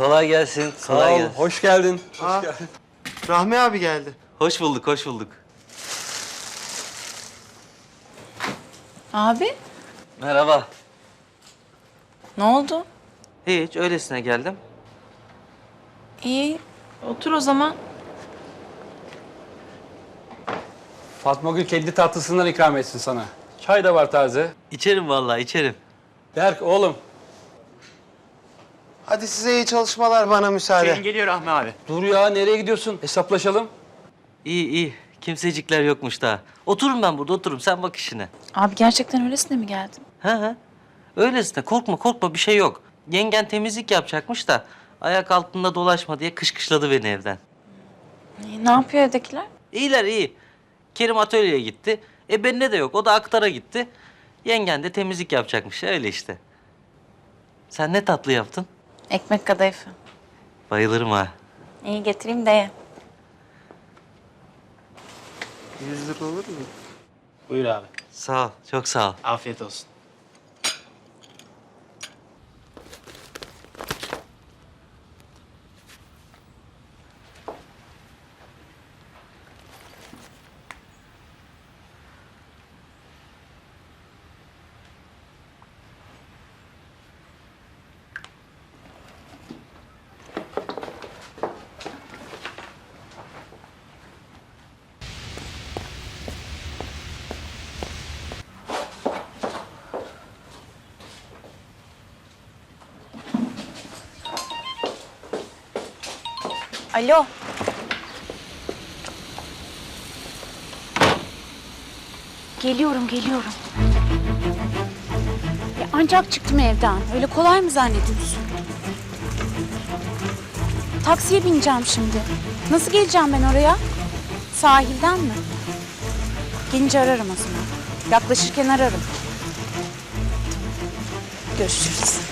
Kolay gelsin. Sağ Kolay ol, gelsin. hoş geldin. Aa, Rahmi abi geldi. Hoş bulduk, hoş bulduk. Abi Merhaba. ne oldu? Hiç, öylesine geldim. İyi otur o zaman. Fatma Gül kendi tatlısından ikram etsin sana. Çay da var taze. İçerim vallahi, içerim. Berk oğlum, Hadi size iyi çalışmalar bana müsaade. Şeyin geliyor Rahmi abi. dur ya nereye gidiyorsun? Hesaplaşalım. İyi, iyi. Kimsecikler yokmuş daha. Otururum ben burada, otururum. Sen bak işine. Abi gerçekten öylesine mi geldin? Ha ha. Öylesine. Korkma, korkma. Bir şey yok. Yengen temizlik yapacakmış da ayak altında dolaşma diye kışkışladı beni evden. İyi, ne yapıyor evdekiler? İyiler, iyi. Kerim atölyeye gitti. E benimle de yok. O da aktara gitti. Yengen de temizlik yapacakmış. Öyle işte. Sen ne tatlı yaptın? Ekmek kadayıfı. Bayılırım ha. İyi getireyim de ye. 100 lira olur mu? Buyur abi. Sağ ol, çok sağ ol. Afiyet olsun. Alo. Geliyorum, geliyorum. Ya ancak çıktım evden. Öyle kolay mı zannediyorsun? Taksiye bineceğim şimdi. Nasıl geleceğim ben oraya? Sahilden mi? Gelince ararım o zaman. Yaklaşırken ararım. Görüşürüz.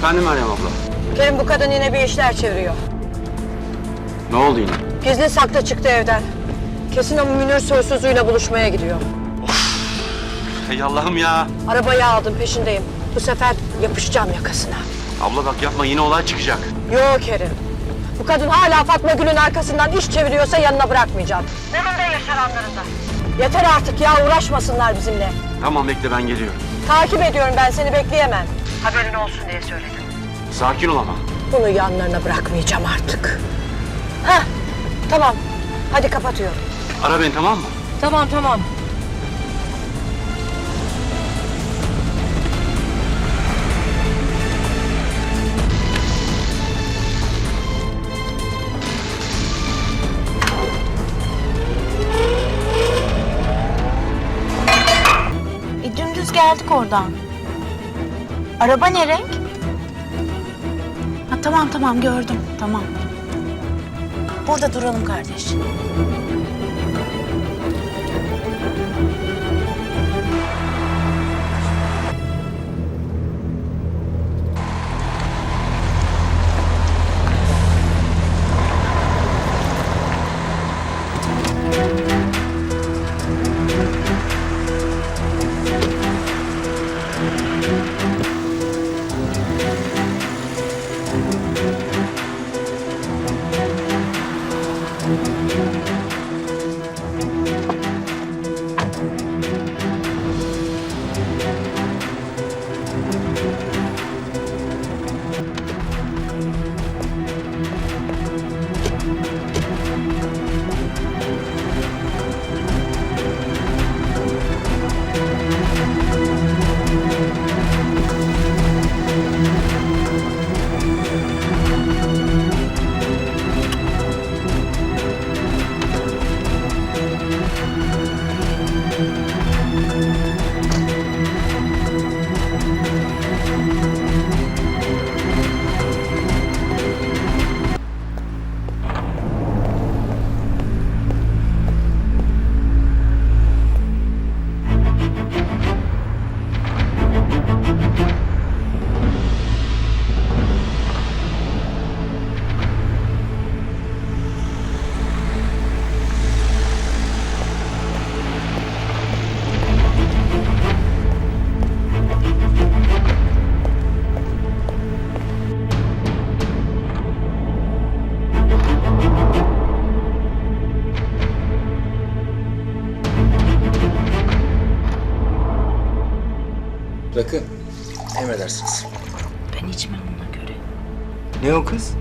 Efendim Meryem abla. Kerim bu kadın yine bir işler çeviriyor. Ne oldu yine? Gizli saklı çıktı evden. Kesin o Münir soysuzuyla buluşmaya gidiyor. Ey Allah'ım ya. Arabayı aldım peşindeyim. Bu sefer yapışacağım yakasına. Abla bak yapma yine olay çıkacak. Yok Kerim. Bu kadın hala Fatma Gül'ün arkasından iş çeviriyorsa yanına bırakmayacağım. Yanında yaşananlarında. Yeter artık ya uğraşmasınlar bizimle. Tamam bekle ben geliyorum. Takip ediyorum ben seni bekleyemem. Haberin olsun diye söyledim. Sakin ol ama. Bunu yanlarına bırakmayacağım artık. Heh tamam. Hadi kapatıyorum. Ara beni tamam mı? Tamam tamam. E, dümdüz geldik oradan. Araba ne renk? Ha, tamam tamam gördüm. Tamam. Burada duralım kardeş. Rakı. Emredersiniz. Ben içmem ona göre. Ne o kız?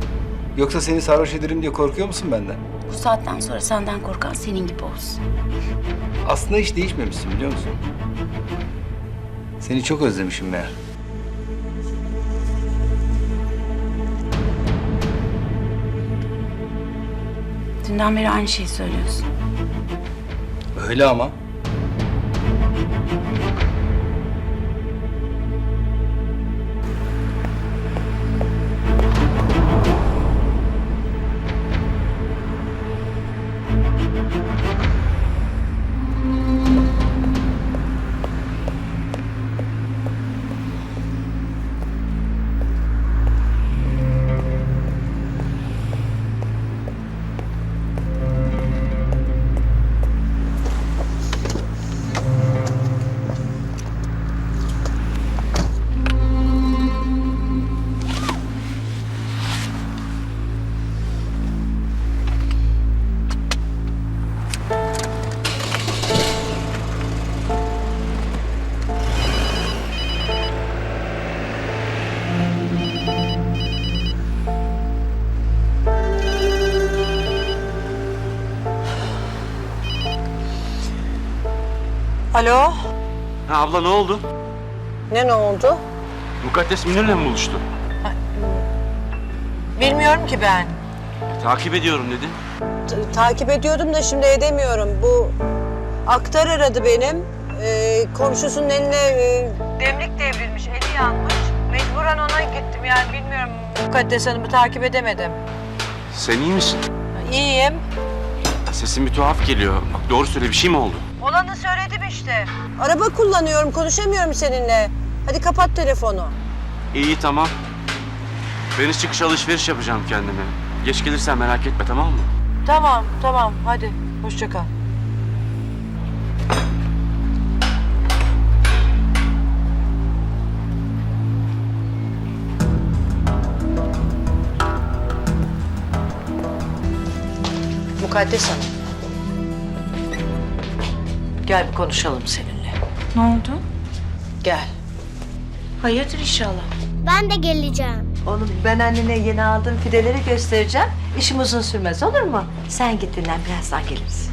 Yoksa seni sarhoş ederim diye korkuyor musun benden? Bu saatten sonra senden korkan senin gibi olsun. Aslında hiç değişmemişsin biliyor musun? Seni çok özlemişim meğer. Dünden beri aynı şeyi söylüyorsun. Öyle ama. Alo? Ha abla ne oldu? Ne ne oldu? Mukaddes Münir'le mi buluştu? Bilmiyorum ki ben. Takip ediyorum dedi. T- takip ediyordum da şimdi edemiyorum. Bu aktar aradı benim. Ee, komşusunun eline e, demlik devrilmiş, eli yanmış. Mecburen ona gittim yani bilmiyorum. Mukaddes Hanım'ı takip edemedim. Sen iyi misin? İyiyim. Sesin bir tuhaf geliyor. Bak doğru söyle bir şey mi oldu? Olanı söyledim işte. Araba kullanıyorum, konuşamıyorum seninle. Hadi kapat telefonu. İyi tamam. Ben iş çıkış alışveriş yapacağım kendime. Geç gelirsen merak etme tamam mı? Tamam, tamam. Hadi, hoşça kal. Mukaddes Hanım. Gel bir konuşalım seninle. Ne oldu? Gel. Hayırdır inşallah. Ben de geleceğim. Oğlum ben annene yeni aldığım fideleri göstereceğim. İşim uzun sürmez olur mu? Sen git dinlen birazdan geliriz.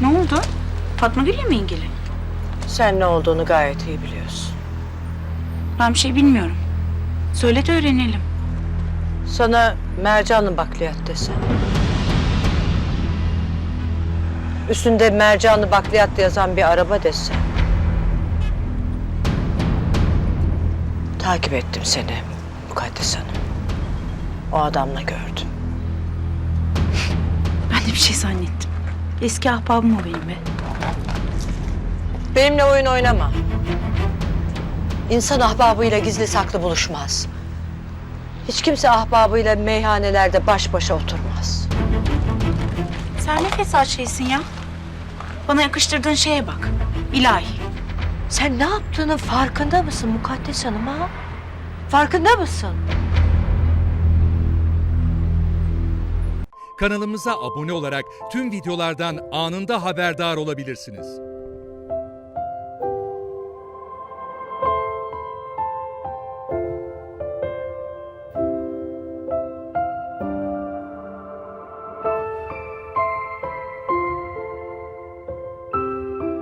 Ne oldu? Fatma Gül'le mi ilgili? Sen ne olduğunu gayet iyi biliyorsun. Ben bir şey bilmiyorum. Söyle de öğrenelim. Sana mercanlı bakliyat desem. Üstünde mercanlı bakliyat yazan bir araba desem. Takip ettim seni Mukaddes Hanım. O adamla gördüm. Ben de bir şey zannettim. Eski ahbabım o benim be. Benimle oyun oynama. İnsan ahbabıyla gizli saklı buluşmaz. Hiç kimse ahbabıyla meyhanelerde baş başa oturmaz. Sen ne fesat şeysin ya. Bana yakıştırdığın şeye bak. İlahi. Sen ne yaptığının farkında mısın Mukaddes Hanım ha? Farkında mısın? Kanalımıza abone olarak tüm videolardan anında haberdar olabilirsiniz.